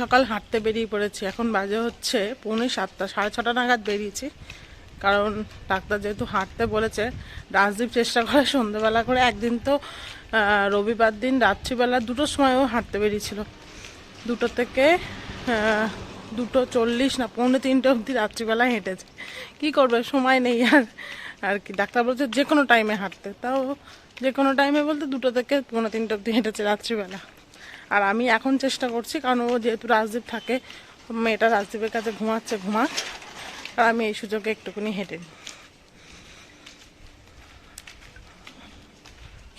সকাল সকাল হাঁটতে বেরিয়ে পড়েছি। এখন বাজে হচ্ছে পৌনে সাতটা, সাড়ে ছটা নাগাদ বেরিয়েছি। কারণ ডাক্তার যেহেতু হাঁটতে বলেছে, রাজদীপ চেষ্টা করে সন্ধ্যেবেলা করে একদিন তো রবিবার দিন, রাত্রিবেলা দুটোর সময়ও হাঁটতে বেরিয়েছিল। দুটো থেকে দুটো চল্লিশ না, পৌনে তিনটে অবধি রাত্রিবেলা হেঁটেছে। কি করবে? সময় নেই আর আর কি। ডাক্তার বলছে যে কোনো টাইমে হাঁটতে। তাও যে কোনো টাইমে বলতে দুটো থেকে পৌনে তিনটে অবধি হেঁটেছে রাত্রিবেলা। আর আমি এখন চেষ্টা করছি, কারণ ও যেহেতু রাজদীপ থাকে, মেয়েটা রাজদীপের কাছে ঘুমাচ্ছে, ঘুমাক। আর আমি এই সুযোগে একটুখানি হেঁটে নিই।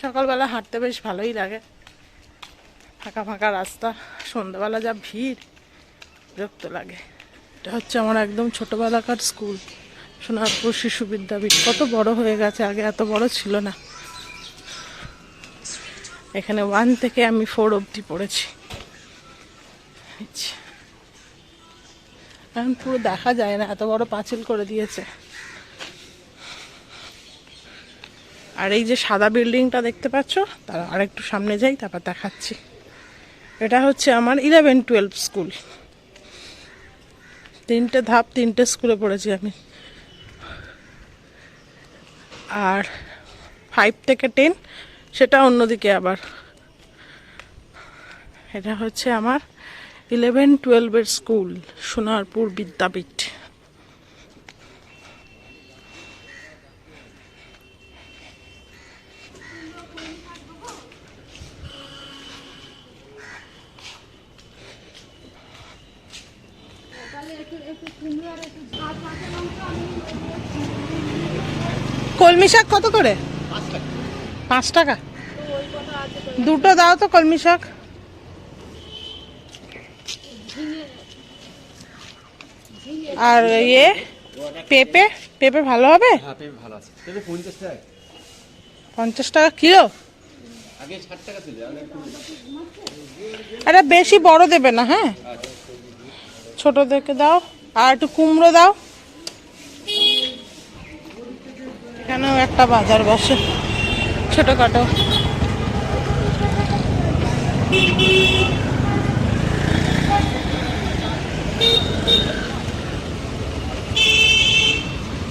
সকালবেলা হাঁটতে বেশ ভালোই লাগে। ফাঁকা ফাঁকা রাস্তা, সন্ধ্যাবেলা যা ভিড়, বিরক্ত লাগে। এটা হচ্ছে আমার একদম ছোটবেলাকার স্কুল, সোনারপুর শিশু বিদ্যাপীঠ। কত বড় হয়ে গেছে, আগে এত বড় ছিল না। এখানে ওয়ান থেকে আমি ফোর অবধি পড়েছি। এখন পুরো দেখা যায় না, এত বড় পাঁচিল করে দিয়েছে। আর এই যে সাদা বিল্ডিংটা দেখতে পাচ্ছ, তার আরেকটু সামনে যাই, তারপর দেখাচ্ছি। এটা হচ্ছে আমার ইলেভেন টুয়েলভ স্কুল তিনটে ধাপ, তিনটে স্কুলে পড়েছি আমি। আর ফাইভ থেকে টেন সেটা অন্যদিকে আবার। এটা হচ্ছে আমার ইলেভেন টুয়েলভের স্কুল সোনারপুর বিদ্যাপীঠ কলমি শাক কত করে পাঁচ টাকা। দুটো দাও তো কলমি শাক। আর ইয়ে পেঁপে পেঁপে ভালো হবে? হ্যাঁ পেঁপে ভালো আছে। পেঁপে পঞ্চাশ টাকা। কিলো? এটা বেশি বড় দেবে না হ্যাঁ? ছোট দেখে দাও আর একটু কুমড়ো দাও। এখানেও একটা বাজার বসে। ছোটখাটো।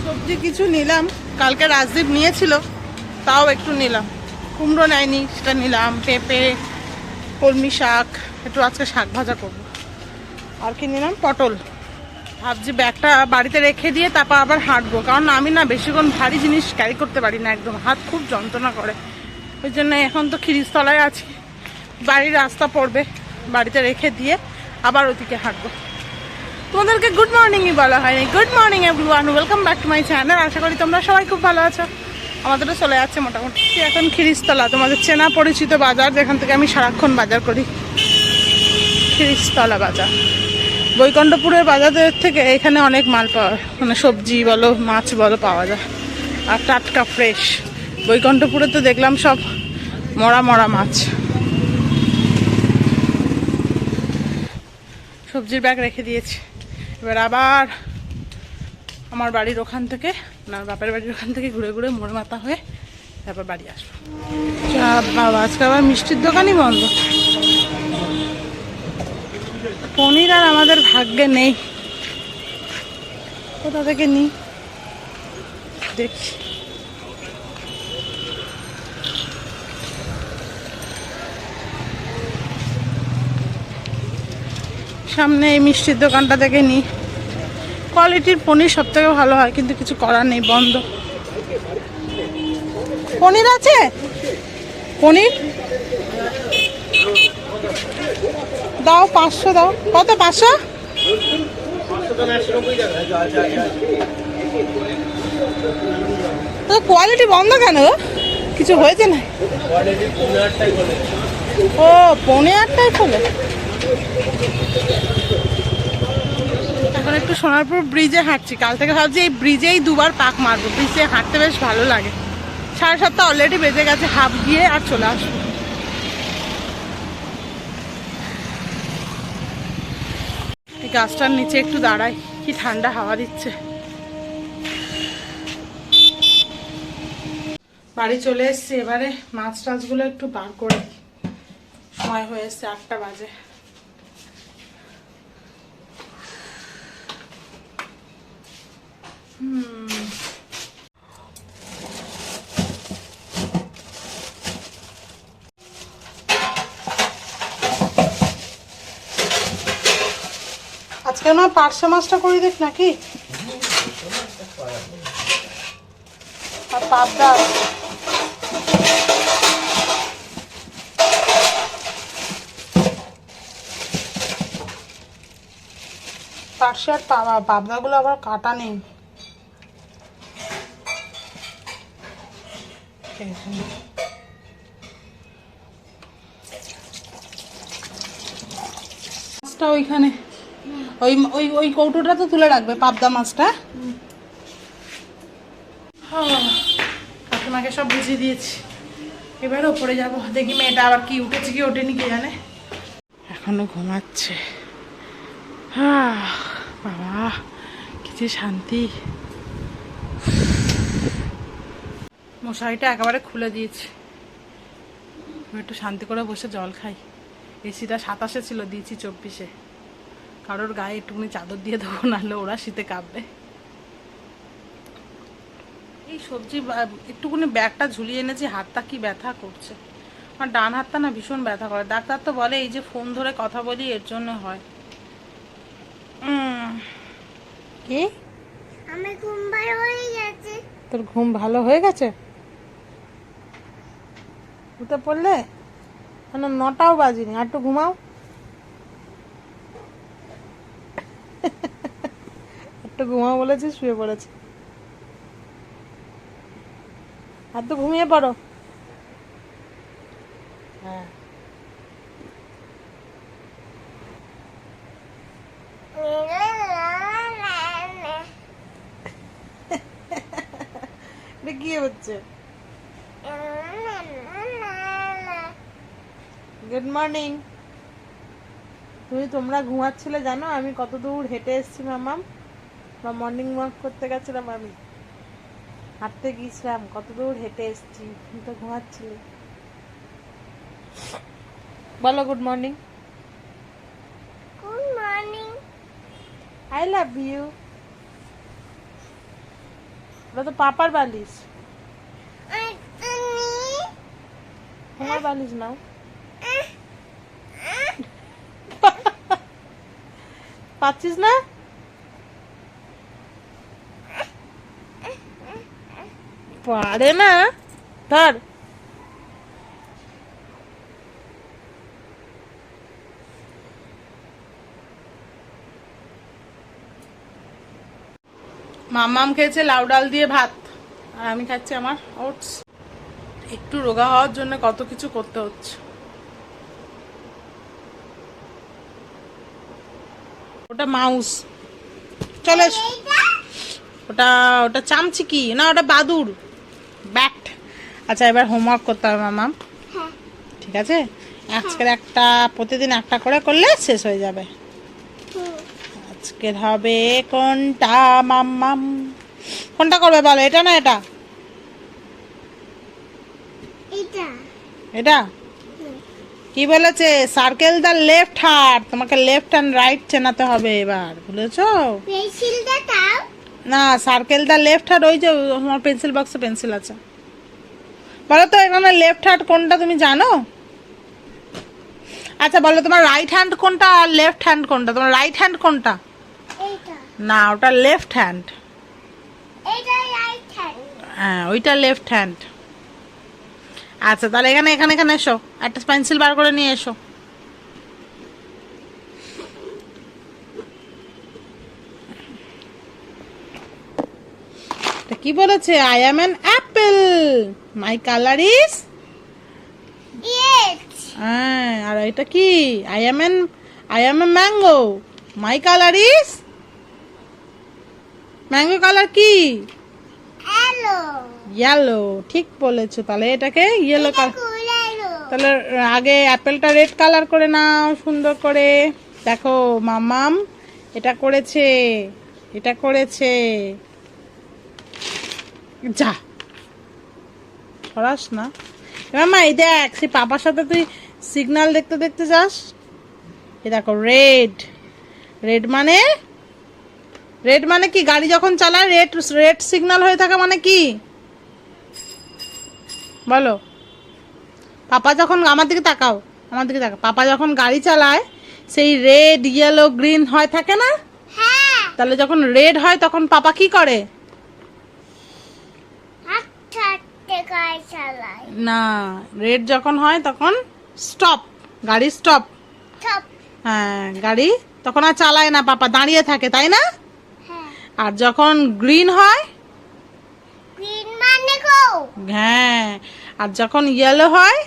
সবজি কিছু নিলাম। কালকে রাজদীপ নিয়েছিল, তাও একটু নিলাম। কুমড়ো নেয়নি, সেটা নিলাম। পেঁপে, কলমি শাক, একটু আজকে শাক ভাজা করব। আর কি নিলাম? পটল। ভাবছি ব্যাগটা বাড়িতে রেখে দিয়ে তারপর আবার হাঁটবো। কারণ আমি না বেশিক্ষণ ভারী জিনিস ক্যারি করতে পারি না একদম। হাত খুব যন্ত্রণা করে। ওই জন্য এখন তো খিরিস্তলায় আছি। বাড়ির রাস্তা পড়বে বাড়িতে রেখে দিয়ে আবার ওদিকে হাঁটবো। তোমাদেরকে গুড মর্নিংই বলা হয়নি। Good morning everyone welcome back to my channel আশা করি তোমরা সবাই খুব ভালো আছো। আমাদেরও চলে যাচ্ছে মোটামুটি। এখন খিরিস্তলা তোমাদের চেনা পরিচিত বাজার যেখান থেকে আমি সারাক্ষণ বাজার করি। খিরিস্তলা বাজার। বৈকণ্ঠপুরের বাজারের থেকে এখানে অনেক মাল পাওয়া। মানে সবজি বলো, মাছ বলো পাওয়া যায়। আর টাটকা ফ্রেশ। বৈকণ্ঠপুরে তো দেখলাম সব মরা মরা মাছ। সবজির ব্যাগ রেখে দিয়েছি। এবার আবার আমার বাড়ির ওখান থেকে আমার বাপের বাড়ির ওখান থেকে ঘুরে ঘুরে মোড় মাথা হয়ে তারপর বাড়ি আসব। বাবা, আজকে আবার মিষ্টির দোকানই বন্ধ। পনির আর আমাদের ভাগ্যে নেই। কোথা থেকে নিই দেখি। সামনে এই মিষ্টির দোকানটা থেকে নিই কোয়ালিটির পনির সব থেকে ভালো হয়, কিন্তু কিছু করার নেই, বন্ধ। পনির আছে? পনির? দাও, পাঁচশো দাও। কত, পাঁচশো? কোয়ালিটি বন্ধ কেন? কিছু হয়েছে না? ও, পৌনে আটটায় খোলে। এখন একটু সোনারপুর ব্রিজে হাঁটছি। কাল থেকে ভাবছি এই ব্রিজেই দুবার পাক মারবো। ব্রিজে হাঁটতে বেশ ভালো লাগে। সাড়ে সাতটা অলরেডি বেজে গেছে হাফ গিয়ে আর চলে আসব। গাছটার নিচে একটু দাঁড়াই, কি ঠান্ডা হাওয়া দিচ্ছে। বাড়ি চলে এসছি, এবারে মাছ টাছগুলো একটু বার করে সময় হয়ে এসছে আটটা বাজে। হুম। আজকে না পার্শে মাছটা করে দেখ নাকি? আর পাবদা। পার্শে আর পাবা পাবদাগুলো আবার কাটা নেই। মাছটা ওইখানে। ওই ওই ওই কৌটোটা তো তুলে রাখবে পাবদা মাছটা। হ্যাঁ, কাকিমাকে সব বুঝিয়ে দিয়েছি। এবার ওপরে যাব। দেখি মেয়েটা আবার কি উঠেছে কি ওঠেনি কে জানে? এখনও ঘুমাচ্ছে। আহ, বাবা কি যে শান্তি। মশারিটা একেবারে খুলে দিয়েছি। একটু শান্তি করে বসে জল খাই। এসিটা সাতাশে ছিল দিয়েছি চব্বিশে। কারোর গায়ে একটুখানি চাদর দিয়ে দেবো নাহলে ওরা শীতে কাঁপবে। এই সবজি একটুখানি ব্যাগটা ঝুলিয়ে এনেছি হাতটা কি ব্যথা করছে। আমার ডান হাতটা না ভীষণ ব্যথা করে। ডাক্তার তো বলে এই যে ফোন ধরে কথা বলি এর জন্য হয়। কি? আমার ঘুম বার হয়ে গেছে। তোর ঘুম ভালো হয়ে গেছে? উঠে পড়লে? মানে নটাও বাজিনি। আর একটু ঘুমাও। একটু ঘুমাও বলেছি শুয়ে পড়েছে। আর তো ঘুমিয়ে পড়ো। হ্যাঁ। কি হচ্ছে? গুড মর্নিং তুমি তোমরা ঘুমাচ্ছিলে জানো আমি কত দূর হেঁটে এসেছি মামাম বা মর্নিং ওয়াক করতে গেছিলাম আমি। হাঁটতে গিয়েছিলাম কত দূর হেঁটে এসেছি তুমি তো ঘুমাচ্ছিলে। বলো good morning good morning I love you ওটা তো পাপার বালিশ। আমার বালিশ নাও। পাচ্ছিস না? পারে না। ধর। মামাম খেয়েছে লাউ ডাল দিয়ে ভাত, আর আমি খাচ্ছি আমার ওটস। একটু রোগা হওয়ার জন্য কত কিছু করতে হচ্ছে। ওটা মাউস। চলে। ওটা ওটা চামচিকি না ওটা বাদুর ব্যাট। আচ্ছা এবার হোমওয়ার্ক করতে হবে মামাম। হ্যাঁ। ঠিক আছে? আজকের একটা প্রতিদিন একটা করে করলে শেষ হয়ে যাবে। আজকের হবে কোনটা মাম্মাম কোনটা করবে বলো এটা না এটা। এটা। কি বলেছে? সার্কেল দা লেফট হার্ট তোমাকে লেফট হ্যান্ড রাইট চেনাতে হবে এবার বুঝেছ? না সার্কেল দা লেফট হার্ট ওই যে তোমার পেন্সিল বক্সে পেন্সিল আছে। বলো তো এখানে লেফট হার্ট কোনটা তুমি জানো? আচ্ছা বলো তোমার রাইট হ্যান্ড কোনটা আর লেফট হ্যান্ড কোনটা? তোমার রাইট হ্যান্ড কোনটা? এইটা। না ওটা লেফট হ্যান্ড হ্যান্ড হ্যাঁ ওইটা লেফট হ্যান্ড আচ্ছা তাহলে এখানে এখানে এখানে এসো। একটা পেন্সিল বার করে নিয়ে এসো। কি বলেছে? I am an apple my colour is হ্যাঁ আর এটা কি? I am an I am a mango my colour is mango colour কি? হ্যালো ইয়েলো ঠিক বলেছ। তাহলে এটাকে ইয়েলো কালার তাহলে আগে অ্যাপেলটা রেড কালার করে নাও সুন্দর করে। দেখো মামাম এটা করেছে এটা করেছে। যা। সরাস না। মামা এই দেখ সেই পাপার সাথে তুই সিগনাল দেখতে দেখতে যাস। এ দেখো রেড রেড মানে? রেড মানে কি? গাড়ি যখন চালায় রেড রেড সিগন্যাল হয়ে থাকে মানে কি? বলো। পাপা যখন আমার দিকে তাকাও আমার দিকে তাকাও। পাপা যখন গাড়ি চালায় সেই রেড ইয়েলো গ্রিন হয় থাকে না? হ্যাঁ। তাহলে যখন রেড হয় তখন পাপা কি করে? না রেড যখন হয় তখন স্টপ গাড়ি স্টপ হ্যাঁ গাড়ি তখন আর চালায় না পাপা দাঁড়িয়ে থাকে তাই না? হ্যাঁ। আর যখন গ্রিন হয় গ্রিন মানে গো। হ্যাঁ আর যখন ইয়েলো হয়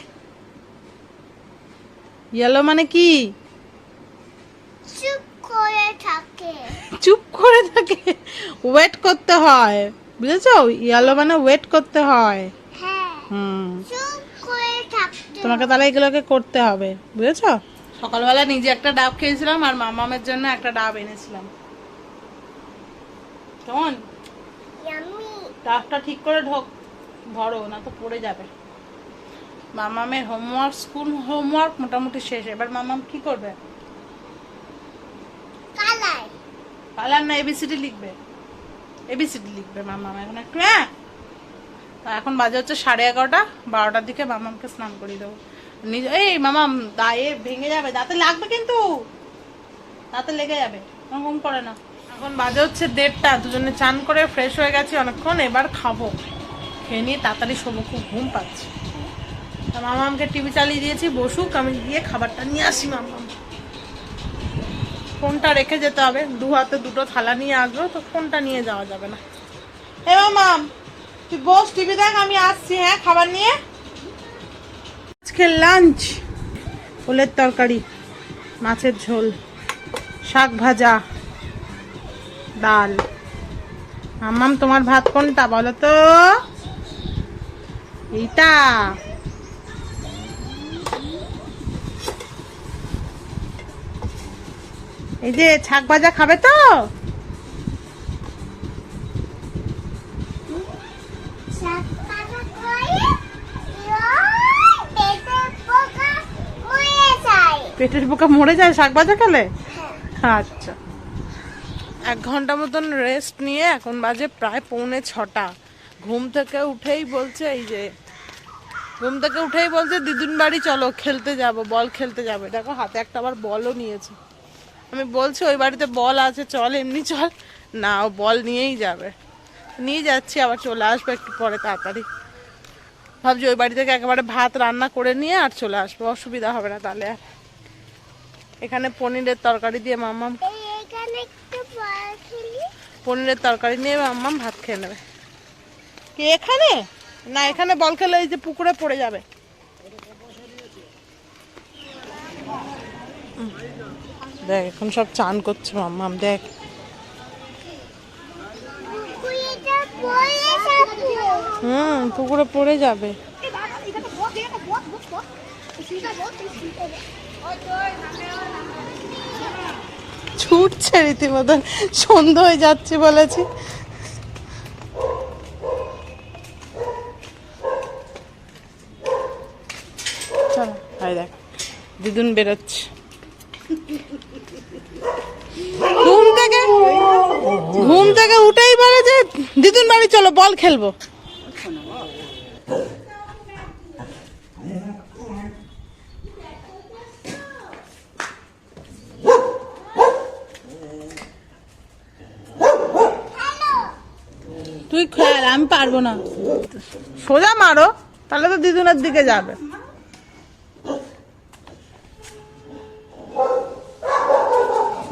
ইয়েলো মানে কি? চুপ করে থাকে। চুপ করে থাকে ওয়েট করতে হয় বুঝেছ? ইয়েলো মানে ওয়েট করতে হয়। হ্যাঁ হুম। তোমাকে তাহলে এগুলোকে করতে হবে বুঝেছ? সকালবেলা নিজে একটা ডাব খেয়েছিলাম আর মামামের জন্য একটা ডাব এনেছিলাম। কেমন? ইয়াম্মি ঠিক করে ঢোক ধরো না তো পড়ে যাবে। মামামের হোমওয়ার্ক স্কুল হোমওয়ার্ক মোটামুটি শেষ। এবার মামাম কি করবে? কালার। না এবিসিডি লিখবে? এবিসিডি লিখবে মামাম এখন একটু হ্যাঁ? তা এখন বাজে হচ্ছে সাড়ে এগারোটা বারোটার দিকে মামামকে স্নান করিয়ে দেবো। নিজে এই মামাম দায়ে ভেঙে যাবে দাঁতে লাগবে কিন্তু। দাঁতে লেগে যাবে ওরকম করে না। এখন বাজে হচ্ছে দেড়টা, দুজনে চান করে ফ্রেশ হয়ে গেছি অনেকক্ষণ, এবার খাব। খেয়ে নিয়ে তাড়াতাড়ি শোবো, খুব ঘুম পাচ্ছি। তা আমাকে টিভি চালিয়ে দিয়েছি, বসুক, আমি গিয়ে খাবারটা নিয়ে আসি মামাম। ফোনটা রেখে যেতে হবে, দু হাতে দুটো থালা নিয়ে আসব, তো ফোনটা নিয়ে যাওয়া যাবে না। এ মাম তুই বস, টিভি দেখ, আমি আসছি হ্যাঁ খাবার নিয়ে? আজকে লাঞ্চ ফুলের তরকারি, মাছের ঝোল, শাক ভাজা। ডাল। মাম্মাম তোমার ভাত কোনটা বলো তো? এইটা। এই যে শাক ভাজা খাবে তো? পেটের পোকা মরে যায় শাক ভাজা খেলে? হ্যাঁ। আচ্ছা। এক ঘণ্টা মতন রেস্ট নিয়ে এখন বাজে প্রায় পৌনে ছটা। ঘুম থেকে উঠেই বলছে এই যে, ঘুম থেকে উঠেই বলছে, দিদুন বাড়ি চলো, খেলতে যাব, বল খেলতে যাবে। দেখো, হাতে একটা আবার বলও নিয়েছে। আমি বলছি, ওই বাড়িতে বল আছে, চল, এমনি চল। না, ও বল নিয়েই যাবে। নিয়ে যাচ্ছি, আবার চলে আসব একটু পরে তাড়াতাড়ি। ভাবছি ওই বাড়ি থেকে একেবারে ভাত রান্না করে নিয়ে আর চলে আসব, অসুবিধা হবে না তাহলে। আর এখানে পনিরের তরকারি দিয়ে মাম্মাম এই এখানে একটু বল খেলি পনিরের তরকারি নিয়ে মাম্মাম ভাত খেয়ে নেবে। কি এখানে? না, এখানে বল খেলে এই যে পুকুরে পড়ে যাবে। দেখ, এখন সব চান করছে মাম্মাম, দেখ। হুম, পুকুরে পড়ে যাবে। ছুটছে রীতিমতন সন্ধ্যা হয়ে যাচ্ছে বলেছি। চলো, হাই দেখ। দিদুন বেরোচ্ছে। ঘুম থেকে ঘুম থেকে উঠেই বলে যে, দিদুন বাড়ি চলো, বল খেলব। তুই খেয়াল আমি পারব না। সোজা মারো তাহলে তো দিদুনের দিকে যাবে।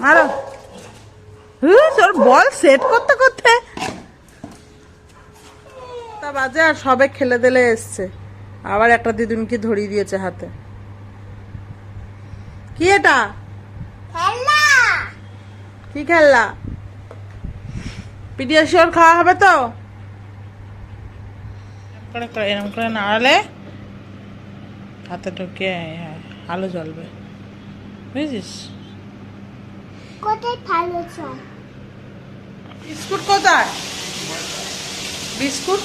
মারো। তোর বল সেট করতে করতে। তা বাজে আর সবে খেলে দিলে এসছে। আবার একটা দিদুনকে ধরিয়ে দিয়েছে হাতে। কি এটা? খেলা কি খেললা পিডিয়াশিওর খাওয়া হবে তো? করে করে এরকম করে নাড়ালে হাতে ঢুকিয়ে হ্যাঁ, আলো জ্বলবে। বুঝেছিস? কোথায় ভালো চল? বিস্কুট কোথায়? বিস্কুট?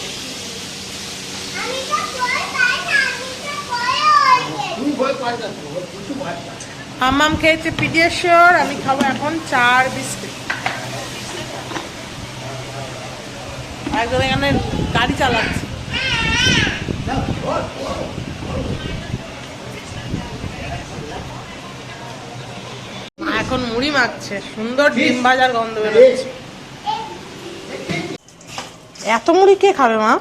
আমি তো বল পাই না আমি তো বড় হয়েছে তুমি ভয় পাই না তো, ওর কিছু ভয় পাই না। আম্মাম খেয়েছে পিডিয়াশিওর আমি খাব এখন চার বিস্কুট। একজন এখানে গাড়ি চালাচ্ছে। এখন মুড়ি মাখছে, সুন্দর ডিম ভাজার গন্ধ বেরোচ্ছে। এত মুড়ি কে খাবে মা?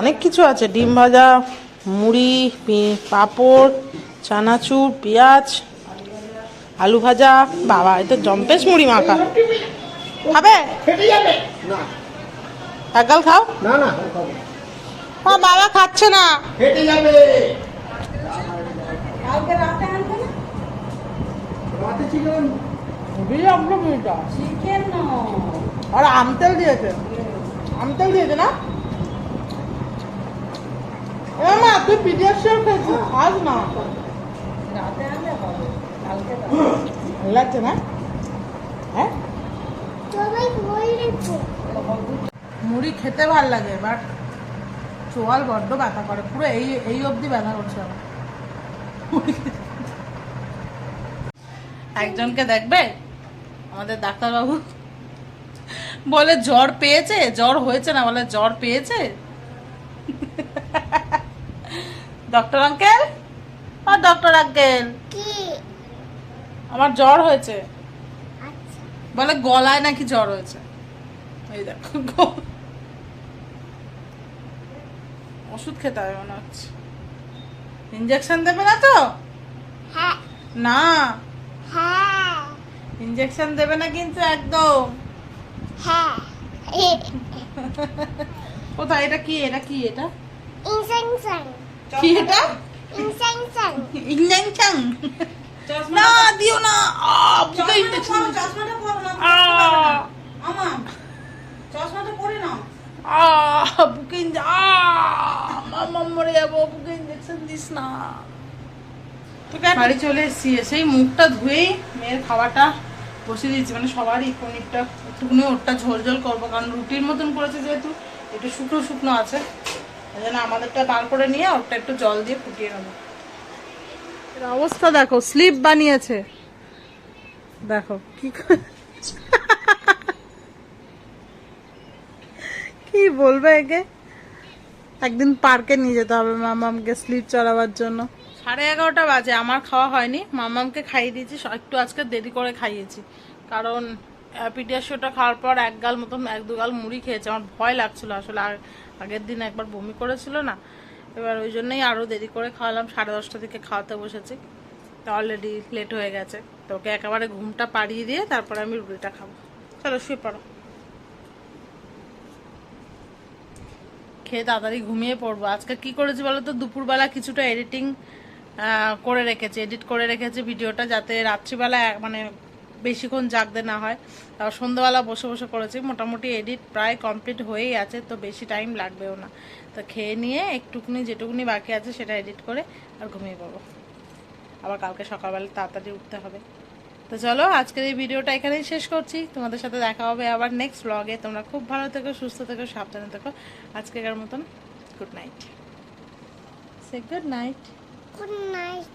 অনেক কিছু আছে, ডিম ভাজা, মুড়ি পাঁপড়, চানাচুর, পেঁয়াজ, আলু ভাজা, বাবা এটা জম্পেশ মুড়ি মাখা। খাবে? ফেটে যাবে। না। একগাল খাও। না না খাব। বাবা খাচ্ছে না। ফেটে যাবে। রাতে চিকেন। আর আমতেল দিয়েছে। আমতেল দিয়েছে না? এ মা তুই পিডিয়াশিয়ার খেয়েছিস খাস না। ভালো লাগছে না? হ্যাঁ? মুড়ি খেতে ভালো লাগে বাট চোয়াল বড্ড ব্যথা করে। পুরো এই এই অবধি ব্যথা করছে। একজনকে দেখবে? আমাদের ডাক্তারবাবু বলে জ্বর পেয়েছে? জ্বর হয়েছে না? বলে জ্বর পেয়েছে? Doctor uncle? আর ডক্টর আঙ্কেল। কি? আমার জ্বর হয়েছে। আচ্ছা। বলে গলায় নাকি জ্বর হয়েছে? এই দেখো ওষুধ খেতে হবে মনে হচ্ছে। ইঞ্জেকশন দেবে না তো? হ্যাঁ। না? হ্যাঁ। ইঞ্জেকশন দেবে না কিন্তু একদম। হ্যাঁ। কোথায়? এটা কি? এটা কি? এটা? কি এটা? ইঞ্জেকশন না দিও না। বুকে ইঞ্জেকশন বুকে ইঞ্জে- আ, মামা মরে যাব বুকে ইঞ্জেকশন দিস না। বাড়ি চলে এসেছি এসেই মুখটা ধুয়েই মেয়ের খাওয়াটা বসিয়ে দিয়েছি। মানে সবারই পনিরটা একটুখানি ওরটা ঝোল ঝোল করব কারণ রুটির মতন করেছে যেহেতু একটু শুকনো শুকনো আছে। এই জন্য আমাদেরটা বার করে নিয়ে ওরটা একটু জল দিয়ে ফুটিয়ে নেব। অবস্থা দেখো স্লিপ বানিয়েছে। দেখো কি করে- কি বলবে একে? একদিন পার্কে নিয়ে যেতে হবে মামামকে স্লিপ চড়াবার জন্য। সাড়ে এগারোটা বাজে, আমার খাওয়া হয়নি। মামামকে খাইয়ে দিয়েছি একটু আজকে দেরি করে খাইয়েছি। কারণ পিডিয়াশোটা খাওয়ার পর এক গাল মতন, এক দু গাল মুড়ি খেয়েছে। আমার ভয় লাগছিল আসলে আগ- আগের দিন একবার বমি করেছিল না। এবার ওই জন্যই আরও দেরি করে খাওয়ালাম। সাড়ে দশটা থেকে খাওয়াতে বসেছি। তো অলরেডি লেট হয়ে গেছে। তো ওকে একেবারে ঘুমটা পাড়িয়ে দিয়ে তারপরে আমি রুটিটা খাব। চলো, শুয়ে পড়ো। খেয়ে তাড়াতাড়ি ঘুমিয়ে পড়ব। আজকে কি করেছি বলো তো দুপুরবেলা কিছুটা এডিটিং করে রেখেছি। এডিট করে রেখেছি ভিডিওটা যাতে রাত্রিবেলা মানে বেশিক্ষণ জাগতে না হয়। তারপর সন্ধ্যাবেলা বসে বসে করেছি। মোটামুটি এডিট প্রায় কমপ্লিট হয়েই আছে, তো বেশি টাইম লাগবেও না। তো খেয়ে নিয়ে একটুকুনি যেটুকুনি বাকি আছে সেটা এডিট করে আর ঘুমিয়ে পড়ব। আবার কালকে সকালবেলা তাড়াতাড়ি উঠতে হবে। তো চলো, আজকের এই ভিডিওটা এখানেই শেষ করছি। তোমাদের সাথে দেখা হবে আবার নেক্সট ব্লগে তোমরা খুব ভালো থেকো, সুস্থ থেকো, সাবধানে থেকো। আজকেকার মতন good night say good night good night